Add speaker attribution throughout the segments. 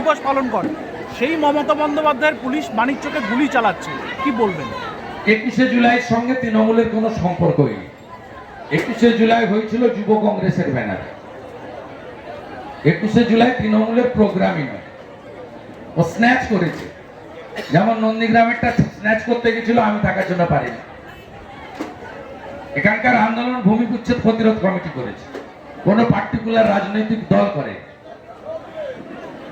Speaker 1: দিবস পালন করে। সেই মমতা বন্দ্যোপাধ্যায়ের পুলিশ মানিকচকে গুলি চালাচ্ছে। কি বলবেন?
Speaker 2: একুশে জুলাইয়ের সঙ্গে তৃণমূলের কোনো সম্পর্কই নেই। একুশে জুলাই হয়েছিল যুব কংগ্রেসের ব্যানারে। একুশে জুলাই তৃণমূলের প্রোগ্রামই নয় ও স্ন্যাচ করেছে। যেমন নন্দীগ্রামেরটা স্ন্যাচ করতে গেছিল, আমি থাকার জন্য পারিনি। এখানকার আন্দোলন ভূমি উচ্ছেদ প্রতিরোধ কমিটি করেছে। কোনো পার্টিকুলার রাজনৈতিক দল করে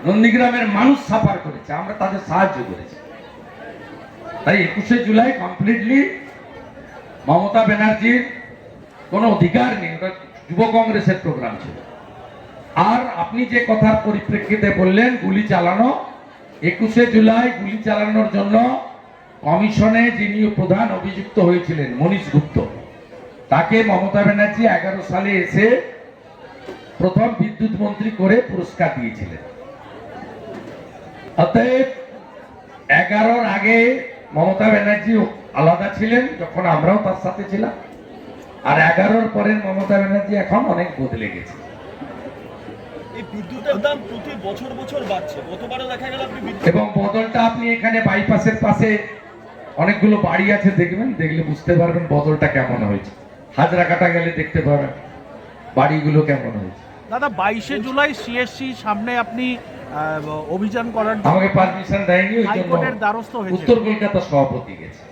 Speaker 2: নন্দীগ্রামের মানুষ সাফার করেছে, আমরা তাদের সাহায্য করেছি। তাই একুশে জুলাই কমপ্লিটলি মমতা ব্যানার্জির কোনো অধিকার নেই, ওটা যুব কংগ্রেসের প্রোগ্রাম ছিল। আর আপনি যে কথার পরিপ্রেক্ষিতে বললেন, গুলি চালানো, একুশে জুলাই গুলি চালানোর জন্য কমিশনে যিনি প্রধান অভিযুক্ত হয়েছিলেন, মনীষ গুপ্ত, তাকে মমতা ব্যানার্জি এগারো সালে এসে প্রথম বিদ্যুৎ মন্ত্রী করে পুরস্কার দিয়েছিলেন। অতএব এগারোর আগে মমতা ব্যানার্জি আলাদা ছিলেন যখন আমরাও তার সাথে ছিলাম। আর এগারোর পরের মমতা ব্যানার্জি এখন অনেক বদলে গেছে।
Speaker 3: এই বিদ্যুতের দাম প্রতি বছর বছর বাড়ছে। গতবারও দেখা গেল
Speaker 2: এবং বদলটা আপনি এখানে বাইপাসের পাশে অনেকগুলো বাড়ি আছে দেখবেন দেখলে বুঝতে পারবেন বদলটা কেমন হয়েছে। হাজরা কাটা গেলে দেখতে পাবেন বাড়িগুলো কেমন হয়েছে।
Speaker 1: দাদা বাইশে জুলাই সিএসসি সামনে আপনি অভিযান করার
Speaker 2: আমাকে পারমিশন দেয়নি ওই জন্য
Speaker 1: হাইকোর্টের দ্বারস্থ হয়েছে।
Speaker 2: উত্তর কলকাতা সভাপতি গেছে।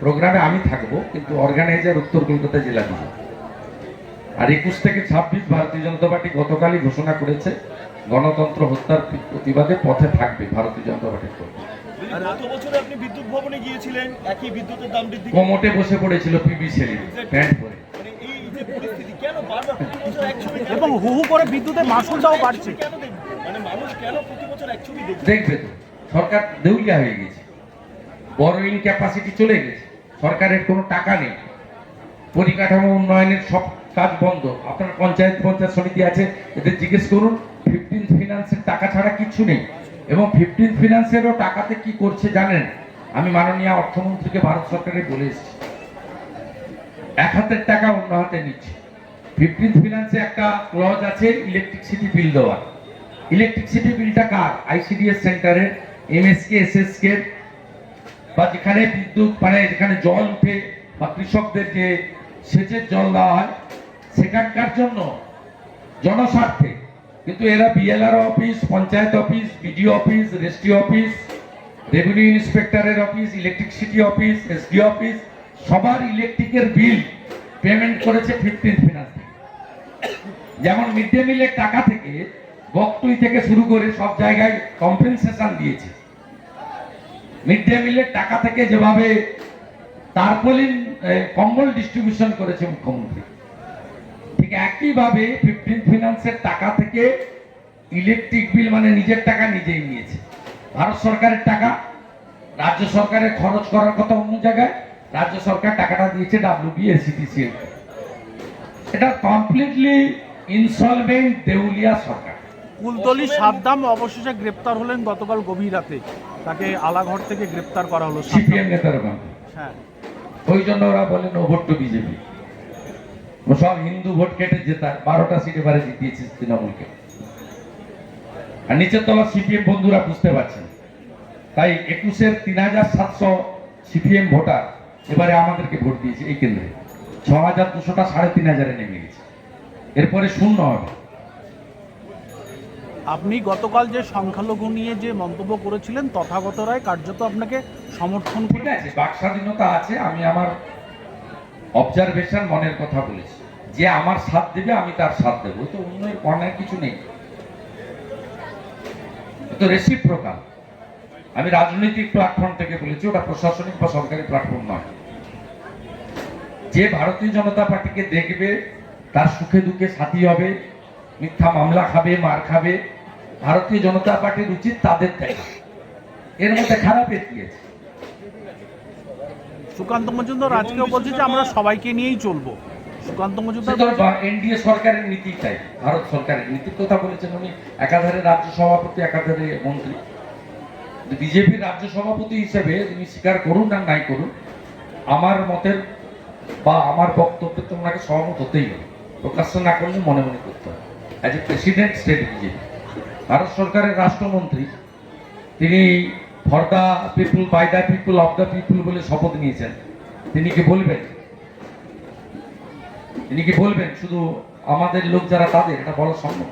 Speaker 2: প্রোগ্রামে আমি থাকব কিন্তু অর্গানাইজার উত্তর কলকাতা জেলা বিজেপি। আর একুশ থেকে ছাব্বিশ ভারতীয় জনতা পার্টি গতকালই ঘোষণা করেছে গণতন্ত্র হত্যার প্রতিবাদে পথে থাকবে ভারতীয় জনতা পার্টির কর্মী।
Speaker 3: গত আপনি বিদ্যুৎ ভবনে গিয়েছিলেন একই বিদ্যুতের দাম বৃদ্ধি
Speaker 2: কোমোটে বসে পড়েছিল পিবি সেলিম প্যান্ট পরে।
Speaker 3: মানে কেন
Speaker 1: এবং হু হু করে বিদ্যুতের মাসুলটাও বাড়ছে।
Speaker 3: দেখবে মানুষ কেন প্রতি বছর এক ছবি দেখবে?
Speaker 2: দেখবে তো, সরকার দেউলিয়া হয়ে গেছে। বড়োইং ক্যাপাসিটি চলে গেছে, সরকারের কোনো টাকা নেই। পরিকাঠামো উন্নয়নের সব কাজ বন্ধ। আপনার পঞ্চায়েত পঞ্চায়েত সমিতি আছে, এদের জিজ্ঞেস করুন ফিফটিন ফিনান্সের টাকা ছাড়া কিচ্ছু নেই। এবং ফিফটিন ফিনান্সেরও টাকাতে কি করছে জানেন? আমি মাননীয় অর্থমন্ত্রীকে ভারত সরকারে বলে এসেছি। এক হাতের টাকা অন্য হাতে নিচ্ছে। ফিফটিন ফিনান্সে একটা ক্লজ আছে ইলেকট্রিসিটি বিল দেওয়ার। ইলেকট্রিসিটি বিলটা কার? আইসিডিএস সেন্টারের এমএসকে, এসএসকে, বা যেখানে বিদ্যুৎ মানে যেখানে জল উঠে বা কৃষকদের যে সেচের জল দেওয়া হয়, সেখানকার জন্য জনস্বার্থে। কিন্তু এরা BLR office, panchayat office, BDO office registry office, revenue ইন্সপেক্টরের office, electricity office, SD office, সবার ইলেকট্রিকের বিল পেমেন্ট করেছে ফিফটিন ফিনান্স যেমন মিড ডে মিলের টাকা থেকে বকটুই থেকে শুরু করে সব জায়গায় কম্পেনসেশন দিয়েছে। মিড ডে মিলের টাকা থেকে যেভাবে তারপলিন কম্বল ডিস্ট্রিবিউশন করেছে মুখ্যমন্ত্রী, ঠিক একইভাবে ফিফটিন ফিনান্সের টাকা থেকে ইলেকট্রিক বিল মানে নিজের টাকা নিজেই নিয়েছে। ভারত সরকারের টাকা, রাজ্য সরকারের খরচ করার কথা অন্য জায়গায়, রাজ্য সরকার টাকাটা দিয়েছে ডাব্লিউবি এসিটিসিএল এটা কমপ্লিটলি ইনসলভেন্ট দেউলিয়া সরকার।
Speaker 1: কুলতলি সাদ্দাম অবশেষে গ্রেপ্তার হলেন গতকাল গভীর রাতে। তাকে আলাঘর থেকে গ্রেপ্তার করা হলো
Speaker 2: সিপিএম নেতার
Speaker 1: হ্যাঁ।
Speaker 2: ওই জন্য ওরা বলে নো ভোট বিজেপি। সব হিন্দু ভোট কেটে জেতা বারোটা সিটে বারে জিতিয়েছে তৃণমূলকে। আর নিচের তলা সিপিএম বন্ধুরা বুঝতে পারছেন। তাই একুশের তিন হাজার সাতশো সিপিএম ভোটার এবারে আমাদেরকে ভোট দিয়েছে এই কেন্দ্রে। ছ হাজার দুশোটা সাড়ে তিন হাজারে নেমে গেছে। এরপরে শূন্য হবে।
Speaker 1: আপনি গতকাল যে সংখ্যালঘু নিয়ে যে মন্তব্য করেছিলেন, তথাগত রায় কার্যত আপনাকে সমর্থন করে
Speaker 2: আছে, বাক স্বাধীনতা আছে, আমি আমার অবজারভেশন মনের কথা বলেছি। যে আমার সাথ দেবে, আমি তার সাথ দেবো। তো অন্যের অন্যের কিছু নেই। তো রেসিপ্রোকাল আমি রাজনৈতিক প্ল্যাটফর্ম থেকে বলেছি, ওটা প্রশাসনিক বা সরকারি প্ল্যাটফর্ম নয়। যে ভারতীয় জনতা পার্টিকে দেখবে, তার সুখে দুঃখে সাথী হবে, মিথ্যা মামলা খাবে, মার খাবে ভারতীয় জনতা পার্টির উচিত তাদের দেখা। এর মধ্যে খারাপ এর
Speaker 1: সুকান্ত মজুমদার আজকেও বলছে যে আমরা সবাইকে নিয়েই চলবো। সুকান্ত মজুমদার
Speaker 2: এনডিএ সরকারের নীতি চাই ভারত সরকারের নীতির কথা বলেছেন উনি একাধারে রাজ্য সভাপতি একাধারে মন্ত্রী। বিজেপির রাজ্য সভাপতি হিসেবে তিনি স্বীকার করুন আর নাই করুন আমার মতের বা আমার বক্তব্যে তো ওনাকে সহমত হতেই হবে। প্রকাশ্য না করলে মনে মনে করতে হবে। As a president state BJP. Bharat সরকারের রাষ্ট্রমন্ত্রী তিনি for the people by the people of the people বলে শপথ নিয়েছেন। তিনি কি বলবেন? তিনি কি বলবেন? শুধু আমাদের লোক যারা তাদের এটা বলা সম্ভব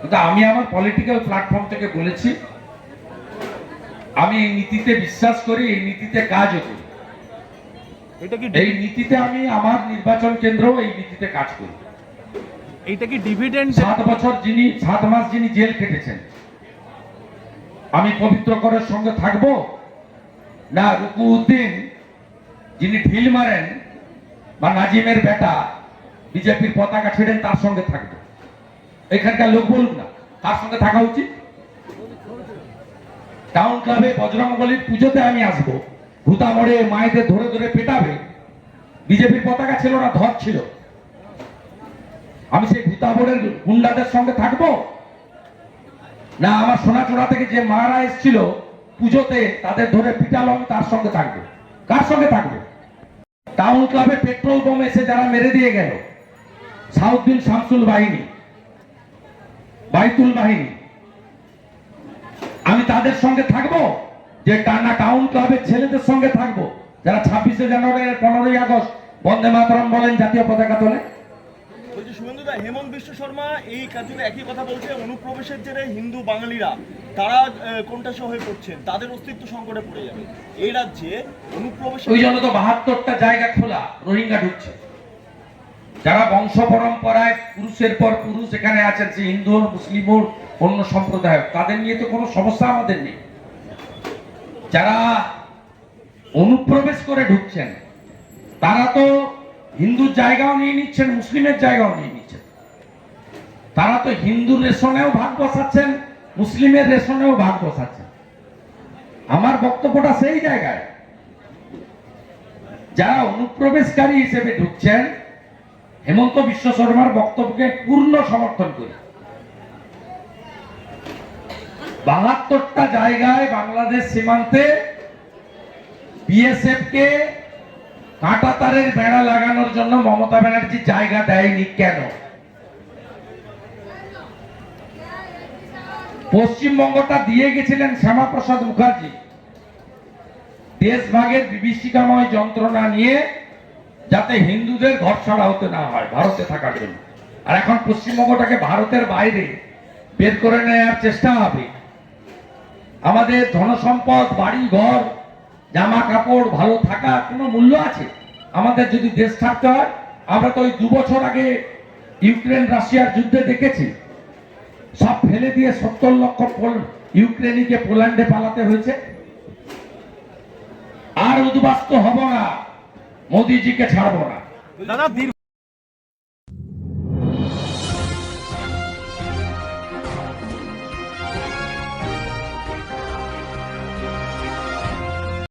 Speaker 2: কিন্তু আমি আমার পলিটিক্যাল প্ল্যাটফর্ম থেকে বলেছি আমি এই নীতিতে বিশ্বাস করি এই নীতিতে কাজও করি। এই নীতিতে আমি আমার নির্বাচন কেন্দ্র এই নীতিতে কাজ করি।
Speaker 1: এইটা কি ডিভিডেন্ড
Speaker 2: সাত বছর যিনি, সাত মাস যিনি জেল কেটেছেন আমি পবিত্র করের সঙ্গে থাকব? না রুকু উদ্দিন যিনি ঢিল মারেন বা নাজিমের বেটা, বিজেপির পতাকা ছেড়েন, তার সঙ্গে থাকবে। এখানকার লোক বলুন না, তার সঙ্গে থাকা উচিত। টাউন ক্লাবে বজরংবলীর পুজোতে আমি আসব ভূতা মরে মায়েদের ধরে ধরে পেটাবে। বিজেপির পতাকা ছিল না, ধর ছিল। আমি সেই ভূতাবরের গুন্ডাদের সঙ্গে থাকব? না, আমার সোনাচোড়া থেকে যে মারা এসেছিল পুজোতে তাদের ধরে পিটালো তার সঙ্গে থাকব। কার সঙ্গে থাকবে? টাউন ক্লাবে পেট্রোল বোম এসে যারা মেরে দিয়ে গেল, সাউদ্দিন শামসুল বাহিনী, বাইতুল বাহিনী, আমি তাদের সঙ্গে থাকব? যে টানা টাউন ক্লাবের ছেলেদের সঙ্গে থাকব, যারা ছাব্বিশে জানুয়ারি পনেরোই আগস্ট বন্দে মাতরম বলেন জাতীয় পতাকা তোলে?
Speaker 3: হেমন্ত বিশ্ব শর্মা এই একই কথা বলছে। অনুপ্রবেশের জেরে হিন্দু বাঙালিরা, তারা কোনটা তাদের অস্তিত্ব সংকটে পড়ে যাবে। এই রাজ্যে অনুপ্রবেশ
Speaker 2: ওই জন্য তো বাহাত্তরটা জায়গা খোলা, রোহিঙ্গা ঢুকছে। যারা বংশ পরম্পরায় পুরুষের পর পুরুষ এখানে আছেন, সে হিন্দু মুসলিম অন্য সম্প্রদায় তাদের নিয়ে তো কোনো সমস্যা আমাদের নেই। যারা অনুপ্রবেশ করে ঢুকছেন, তারা তো হিন্দুর জায়গাও নিয়ে নিচ্ছেন, মুসলিমের জায়গাও নিয়ে নিচ্ছেন। তারা তো হিন্দুর রেশনেও ভাগ বসাচ্ছেন, মুসলিমের রেশনেও ভাগ বসাচ্ছেন। আমার বক্তব্যটা সেই জায়গায়। যারা অনুপ্রবেশকারী হিসেবে ঢুকছেন, হেমন্ত বিশ্ব শর্মার বক্তব্যকে পূর্ণ সমর্থন করি। বাহাত্তরটা জায়গায় বাংলাদেশ সীমান্তে বিএসএফ কে কাঁটা তারের বেড়া লাগানোর জন্য মমতা ব্যানার্জি জায়গা দেয়নি কেন? পশ্চিমবঙ্গটা দিয়ে গেছিলেন শ্যামাপ্রসাদ মুখার্জি। দেশভাগের বিভীষিকাময় যন্ত্রণা নিয়ে যাতে হিন্দুদের ঘর ছাড়া হতে না হয় ভারতে থাকার জন্য। আর এখন পশ্চিমবঙ্গটাকে ভারতের বাইরে বের করে নেওয়ার চেষ্টা হবে। আমাদের ধনসম্পদ বাড়ি ঘর জামা কাপড় ভালো থাকা কোনো মূল্য আছে? আমাদের যদি দেশ থাকতে হয়, আমরা তো ওই দু বছর আগে ইউক্রেন রাশিয়ার যুদ্ধে দেখেছি। সব ফেলে দিয়ে সত্তর লক্ষ ইউক্রেনিকে পোল্যান্ডে পালাতে হয়েছে। আর উদ্বাস্ত হব না। মোদিজিকে ছাড়ব না।